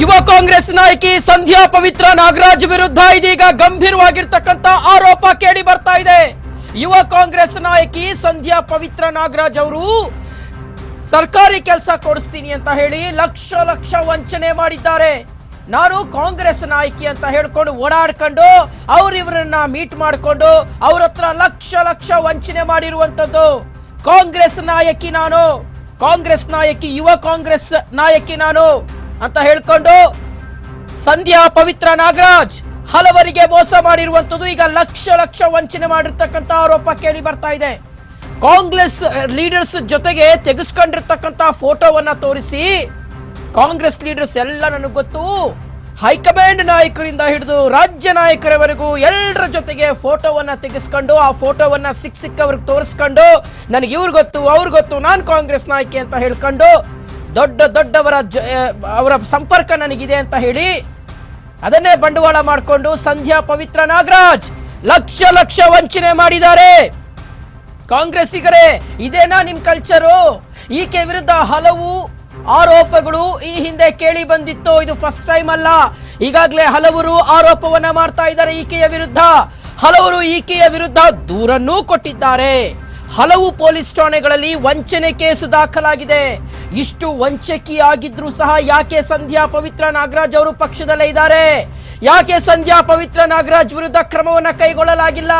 ಯುವ ಕಾಂಗ್ರೆಸ್ ನಾಯಕಿ ಸಂಧ್ಯಾ ಪವಿತ್ರ ನಾಗರಾಜ್ ವಿರುದ್ಧ ಇದೀಗ ಗಂಭೀರವಾಗಿರ್ತಕ್ಕಂತ ಆರೋಪ ಕೇಳಿ ಬರ್ತಾ ಇದೆ. ಯುವ ಕಾಂಗ್ರೆಸ್ ನಾಯಕಿ ಸಂಧ್ಯಾ ಪವಿತ್ರ ನಾಗರಾಜ್ ಅವರು, ಸರ್ಕಾರಿ ಕೆಲಸ ಕೊಡಿಸ್ತೀನಿ ಅಂತ ಹೇಳಿ ಲಕ್ಷ ಲಕ್ಷ ವಂಚನೆ ಮಾಡಿದ್ದಾರೆ. ನಾನು ಕಾಂಗ್ರೆಸ್ ನಾಯಕಿ ಅಂತ ಹೇಳ್ಕೊಂಡು ಓಡಾಡ್ಕೊಂಡು ಅವರಿವರನ್ನ ಮೀಟ್ ಮಾಡಿಕೊಂಡು ಅವ್ರ ಹತ್ರ ಲಕ್ಷ ಲಕ್ಷ ವಂಚನೆ ಮಾಡಿರುವಂತದ್ದು ಕಾಂಗ್ರೆಸ್ ನಾಯಕಿ ನಾನು. ಕಾಂಗ್ರೆಸ್ ನಾಯಕಿ, ಯುವ ಕಾಂಗ್ರೆಸ್ ನಾಯಕಿ ನಾನು. ಅಂತ ಹೇಳ್ಕೊಂಡು ಸಂಧ್ಯಾ ಪವಿತ್ರ ನಾಗರಾಜ್ ಹಲವರಿಗೆ ಮೋಸ ಮಾಡಿರುವಂತದ್ದು ಈಗ ಲಕ್ಷ ಲಕ್ಷ ವಂಚನೆ ಮಾಡಿರ್ತಕ್ಕಂಥ ಆರೋಪ ಕೇಳಿ ಬರ್ತಾ ಇದೆ. ಕಾಂಗ್ರೆಸ್ ಲೀಡರ್ಸ್ ಜೊತೆಗೆ ತೆಗೆಸ್ಕೊಂಡಿರ್ತಕ್ಕಂಥ ಫೋಟೋವನ್ನ ತೋರಿಸಿ ಕಾಂಗ್ರೆಸ್ ಲೀಡರ್ಸ್ ಎಲ್ಲ ನನಗೆ ಗೊತ್ತು. ಹೈಕಮಾಂಡ್ ನಾಯಕರಿಂದ ಹಿಡಿದು ರಾಜ್ಯ ನಾಯಕರವರೆಗೂ ಎಲ್ಲರ ಜೊತೆಗೆ ಫೋಟೋವನ್ನ ತೆಗೆಸ್ಕೊಂಡು ಆ ಫೋಟೋವನ್ನ ಸಿಕ್ಕ ಸಿಕ್ಕವ್ರಿಗೆ ತೋರಿಸ್ಕೊಂಡು, ನನಗೆ ಇವ್ರು ಗೊತ್ತು, ಅವ್ರು ಗೊತ್ತು, ನಾನು ಕಾಂಗ್ರೆಸ್ ನಾಯಕಿ ಅಂತ ಹೇಳ್ಕೊಂಡು ದೊಡ್ಡ ದೊಡ್ಡವರ ಅವರ ಸಂಪರ್ಕ ನನಗಿದೆ ಅಂತ ಹೇಳಿ ಅದನ್ನೇ ಬಂಡವಾಳ ಮಾಡಿಕೊಂಡು ಸಂಧ್ಯಾ ಪವಿತ್ರ ನಾಗರಾಜ್ ಲಕ್ಷ ಲಕ್ಷ ವಂಚನೆ ಮಾಡಿದ್ದಾರೆ. ಕಾಂಗ್ರೆಸ್ಸಿಗರೇ, ಇದೇನಾ ನಿಮ್ಮ ಕಲ್ಚರು ಈಕೆ ವಿರುದ್ಧ ಹಲವು ಆರೋಪಗಳು ಈ ಹಿಂದೆ ಕೇಳಿ ಬಂದಿತ್ತು. ಇದು ಫಸ್ಟ್ ಟೈಮ್ ಅಲ್ಲ. ಈಗಾಗಲೇ ಹಲವರು ಆರೋಪವನ್ನ ಮಾಡ್ತಾ ಇದ್ದಾರೆ ಈಕೆಯ ವಿರುದ್ಧ. ಹಲವರು ಈಕೆಯ ವಿರುದ್ಧ ದೂರನ್ನೂ ಕೊಟ್ಟಿದ್ದಾರೆ. ಹಲವು ಪೊಲೀಸ್ ಠಾಣೆಗಳಲ್ಲಿ ವಂಚನೆ ಕೇಸು ದಾಖಲಾಗಿದೆ. ಇಷ್ಟು ವಂಚಕಿ ಆಗಿದ್ರು ಸಹ ಯಾಕೆ ಸಂಧ್ಯಾ ಪವಿತ್ರ ನಾಗರಾಜ್ ಅವರು ಪಕ್ಷದಲ್ಲೇ ಇದ್ದಾರೆ? ಯಾಕೆ ಸಂಧ್ಯಾ ಪವಿತ್ರ ನಾಗರಾಜ್ ವಿರುದ್ಧ ಕ್ರಮವನ್ನು ಕೈಗೊಳ್ಳಲಾಗಿಲ್ಲ?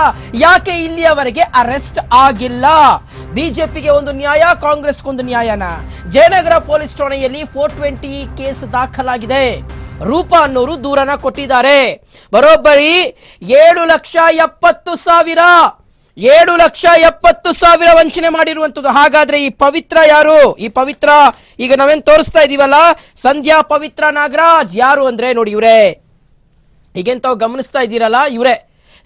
ಯಾಕೆ ಇಲ್ಲಿಯವರೆಗೆ ಅರೆಸ್ಟ್ ಆಗಿಲ್ಲ? ಬಿಜೆಪಿಗೆ ಒಂದು ನ್ಯಾಯ ಕಾಂಗ್ರೆಸ್ಗೊಂದು ನ್ಯಾಯನ? ಜಯನಗರ ಪೊಲೀಸ್ ಠಾಣೆಯಲ್ಲಿ ಫೋರ್ ಟ್ವೆಂಟಿ ಕೇಸ್ ದಾಖಲಾಗಿದೆ. ರೂಪ ಅನ್ನೋರು ದೂರನ ಕೊಟ್ಟಿದ್ದಾರೆ. ಬರೋಬ್ಬರಿ, ಏಳು ಲಕ್ಷ ಎಪ್ಪತ್ತು ಸಾವಿರ ಏಳು ಲಕ್ಷ ಎಪ್ಪತ್ತು ಸಾವಿರ ವಂಚನೆ ಮಾಡಿರುವಂತದ್ದು ಹಾಗಾದ್ರೆ ಈ ಪವಿತ್ರ ಯಾರು? ಈ ಪವಿತ್ರ, ಈಗ ನಾವೇನ್ ತೋರಿಸ್ತಾ ಇದೀವಲ್ಲ? ಸಂಧ್ಯಾ ಪವಿತ್ರ ನಾಗರಾಜ್. ಯಾರು ಅಂದ್ರೆ ನೋಡಿ ಇವರೇ. ಈಗೇನ್ ತಾವು ಗಮನಿಸ್ತಾ ಇದ್ದೀರಲ್ಲ ಇವರೇ.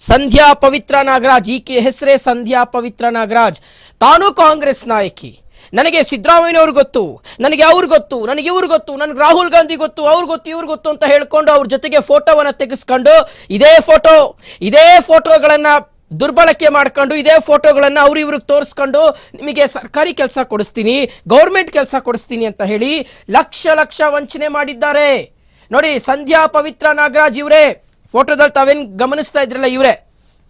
ಸಂಧ್ಯಾ ಪವಿತ್ರ ನಾಗರಾಜ್. ಈಕೆ ಹೆಸರೇ ಸಂಧ್ಯಾ ಪವಿತ್ರ ನಾಗರಾಜ್. ತಾನು ಕಾಂಗ್ರೆಸ್ ನಾಯಕಿ. ನನಗೆ ಸಿದ್ದರಾಮಯ್ಯನವ್ರು ಗೊತ್ತು, ನನಗೆ ಅವ್ರು ಗೊತ್ತು, ನನಗೆ ಇವ್ರು ಗೊತ್ತು, ನನಗೆ ರಾಹುಲ್ ಗಾಂಧಿ ಗೊತ್ತು, ಅವ್ರು ಗೊತ್ತು, ಇವ್ರು ಗೊತ್ತು ಅಂತ ಹೇಳ್ಕೊಂಡು ಅವ್ರ ಜೊತೆಗೆ ಫೋಟೋವನ್ನು ತೆಗೆಸ್ಕೊಂಡು ಇದೇ ಫೋಟೋ, ಇದೇ ಫೋಟೋಗಳನ್ನ ದುರ್ಬಳಕೆ ಮಾಡ್ಕೊಂಡು ಇದೇ ಫೋಟೋಗಳನ್ನು ಅವ್ರು ತೋರಿಸ್ಕೊಂಡು ನಿಮಗೆ ಸರ್ಕಾರಿ ಕೆಲಸ ಕೊಡಿಸ್ತೀನಿ, ಗೌರ್ಮೆಂಟ್ ಕೆಲಸ ಕೊಡಿಸ್ತೀನಿ ಅಂತ ಹೇಳಿ ಲಕ್ಷ ಲಕ್ಷ ವಂಚನೆ ಮಾಡಿದ್ದಾರೆ. ನೋಡಿ, ಸಂಧ್ಯಾ ಪವಿತ್ರ ನಾಗರಾಜ್ ಇವರೇ. ಫೋಟೋದಲ್ಲಿ ತಾವೇನು ಗಮನಿಸ್ತಾ ಇದ್ರಲ್ಲ ಇವರೇ.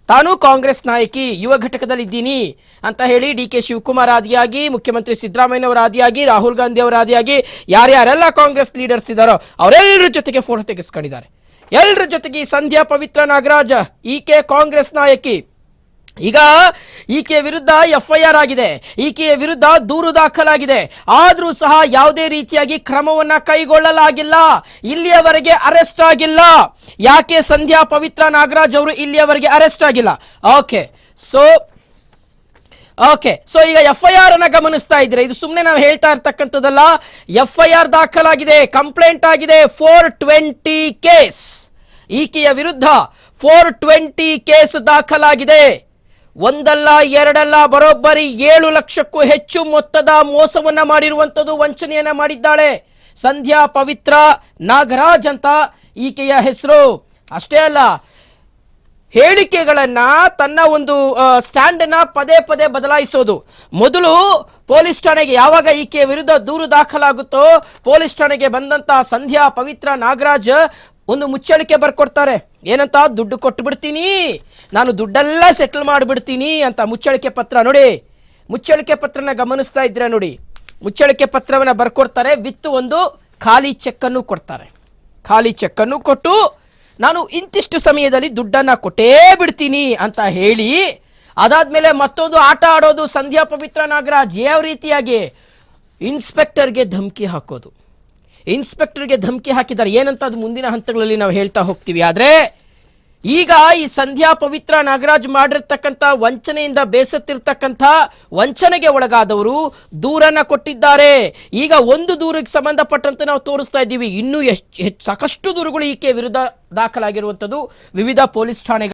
ತಾನು ಕಾಂಗ್ರೆಸ್ ನಾಯಕಿ, ಯುವ ಘಟಕದಲ್ಲಿ ಇದ್ದೀನಿ ಅಂತ ಹೇಳಿ ಡಿ ಕೆ ಶಿವಕುಮಾರ್ ಆದಿಯಾಗಿ, ಮುಖ್ಯಮಂತ್ರಿ ಸಿದ್ದರಾಮಯ್ಯ ಅವರ ಆದಿಯಾಗಿ, ರಾಹುಲ್ ಗಾಂಧಿ ಅವರ ಆದಿಯಾಗಿ ಯಾರ್ಯಾರೆಲ್ಲ ಕಾಂಗ್ರೆಸ್ ಲೀಡರ್ಸ್ ಇದ್ದಾರೋ ಅವರೆಲ್ಲರ ಜೊತೆಗೆ ಫೋಟೋ ತೆಗೆಸ್ಕೊಂಡಿದ್ದಾರೆ. ಎಲ್ಲರ ಜೊತೆಗೆ ಸಂಧ್ಯಾ ಪವಿತ್ರ ನಾಗರಾಜ, ಈಕೆ ಕಾಂಗ್ರೆಸ್ ನಾಯಕಿ. ಈಗ ಈಕೆಯ ವಿರುದ್ಧ ಎಫ್ಐಆರ್ ಆಗಿದೆ. ಈಕೆಯ ವಿರುದ್ಧ ದೂರು ದಾಖಲಾಗಿದೆ. ಆದರೂ ಸಹ ಯಾವುದೇ ರೀತಿಯಾಗಿ ಕ್ರಮವನ್ನ ಕೈಗೊಳ್ಳಲಾಗಿಲ್ಲ. ಇಲ್ಲಿಯವರೆಗೆ ಅರೆಸ್ಟ್ ಆಗಿಲ್ಲ. ಯಾಕೆ ಸಂಧ್ಯಾ ಪವಿತ್ರ ನಾಗರಾಜ್ ಅವರು ಇಲ್ಲಿಯವರೆಗೆ ಅರೆಸ್ಟ್ ಆಗಿಲ್ಲ? ಓಕೆ. So okay. ಸೊ, ಈಗ ಎಫ್ ಐ ಆರ್ ಅನ್ನ ಗಮನಿಸ್ತಾ ಇದ್ರೆ ಇದು ಸುಮ್ಮನೆ ನಾವು ಹೇಳ್ತಾ ಇರ್ತಕ್ಕಂಥದ್ದಲ್ಲ. ಎಫ್ ಐ ಆರ್ ದಾಖಲಾಗಿದೆ. ಕಂಪ್ಲೇಂಟ್ ಆಗಿದೆ. ಫೋರ್ ಟ್ವೆಂಟಿ ಕೇಸ್ ಈಕೆಯ ವಿರುದ್ಧ ಫೋರ್ ಟ್ವೆಂಟಿ ಕೇಸ್ ದಾಖಲಾಗಿದೆ. ಒಂದಲ್ಲ, ಎರಡಲ್ಲ, ಬರೋಬ್ಬರಿ ಏಳು ಲಕ್ಷಕ್ಕೂ ಹೆಚ್ಚು ಮೊತ್ತದ ಮೋಸವನ್ನ ಮಾಡಿರುವಂಥದ್ದು ವಂಚನೆಯನ್ನ ಮಾಡಿದ್ದಾಳೆ. ಸಂಧ್ಯಾ ಪವಿತ್ರ ನಾಗರಾಜ್ ಅಂತ ಈಕೆಯ ಹೆಸರು. ಅಷ್ಟೇ ಅಲ್ಲ, ಹೇಳಿಕೆಗಳನ್ನ ತನ್ನ ಒಂದು ಸ್ಟ್ಯಾಂಡ್ ಅನ್ನ ಪದೇ ಪದೇ ಬದಲಾಯಿಸೋದು. ಮೊದಲು ಪೊಲೀಸ್ ಠಾಣೆಗೆ ಯಾವಾಗ ಈಕೆಯ ವಿರುದ್ಧ ದೂರು ದಾಖಲಾಗುತ್ತೋ, ಪೊಲೀಸ್ ಠಾಣೆಗೆ ಬಂದಂತಹ ಸಂಧ್ಯಾ ಪವಿತ್ರ ನಾಗರಾಜ್ ಒಂದು ಮುಚ್ಚಳಿಕೆ ಬರ್ಕೊಡ್ತಾರೆ. ಏನಂತ? ದುಡ್ಡು ಕೊಟ್ಟು ಬಿಡ್ತೀನಿ ನಾನು ದುಡ್ಡೆಲ್ಲ ಸೆಟಲ್ ಮಾಡಿಬಿಡ್ತೀನಿ ಅಂತ ಮುಚ್ಚಳಿಕೆ ಪತ್ರ ನೋಡಿ. ಮುಚ್ಚಳಿಕೆ ಪತ್ರನ ಗಮನಿಸ್ತಾ ಇದ್ರೆ ನೋಡಿ. ಮುಚ್ಚಳಿಕೆ ಪತ್ರವನ್ನು ಬರ್ಕೊಡ್ತಾರೆ ವಿತ್ ಒಂದು ಖಾಲಿ ಚೆಕ್ಕನ್ನು ಕೊಡ್ತಾರೆ. ಖಾಲಿ ಚೆಕ್ಕನ್ನು ಕೊಟ್ಟು ನಾನು ಇಂತಿಷ್ಟು ಸಮಯದಲ್ಲಿ ದುಡ್ಡನ್ನು ಕೊಟ್ಟೇ ಬಿಡ್ತೀನಿ ಅಂತ ಹೇಳಿ, ಅದಾದ್ಮೇಲೆ ಮತ್ತೊಂದು ಆಟ ಆಡೋದು ಸಂಧ್ಯಾ ಪವಿತ್ರ ನಾಗರಾಜ್ ಯಾವ ರೀತಿಯಾಗಿ? ಇನ್ಸ್ಪೆಕ್ಟರ್ಗೆ ಧಮಕಿ ಹಾಕೋದು. ಇನ್ಸ್ಪೆಕ್ಟರ್ಗೆ ಧಮಕಿ ಹಾಕಿದ್ದಾರೆ. ಏನಂತ ಅದು ಮುಂದಿನ ಹಂತಗಳಲ್ಲಿ ನಾವು ಹೇಳ್ತಾ ಹೋಗ್ತೀವಿ. ಆದ್ರೆ ಈಗ ಈ ಸಂಧ್ಯಾ ಪವಿತ್ರ ನಾಗರಾಜ್ ಮಾಡಿರ್ತಕ್ಕಂಥ ವಂಚನೆಯಿಂದ ಬೇಸತ್ತಿರ್ತಕ್ಕಂಥ ವಂಚನೆಗೆ ಒಳಗಾದವರು ದೂರನ್ನ ಕೊಟ್ಟಿದ್ದಾರೆ. ಈಗ ಒಂದು ದೂರಕ್ಕೆ ಸಂಬಂಧಪಟ್ಟಂತೆ ನಾವು ತೋರಿಸ್ತಾ ಇದ್ದೀವಿ. ಇನ್ನೂ ಎಷ್ಟು ಸಾಕಷ್ಟು ದೂರುಗಳು ಈಕೆ ವಿರುದ್ಧ ದಾಖಲಾಗಿರುವಂಥದ್ದು ವಿವಿಧ ಪೊಲೀಸ್ ಠಾಣೆಗಳು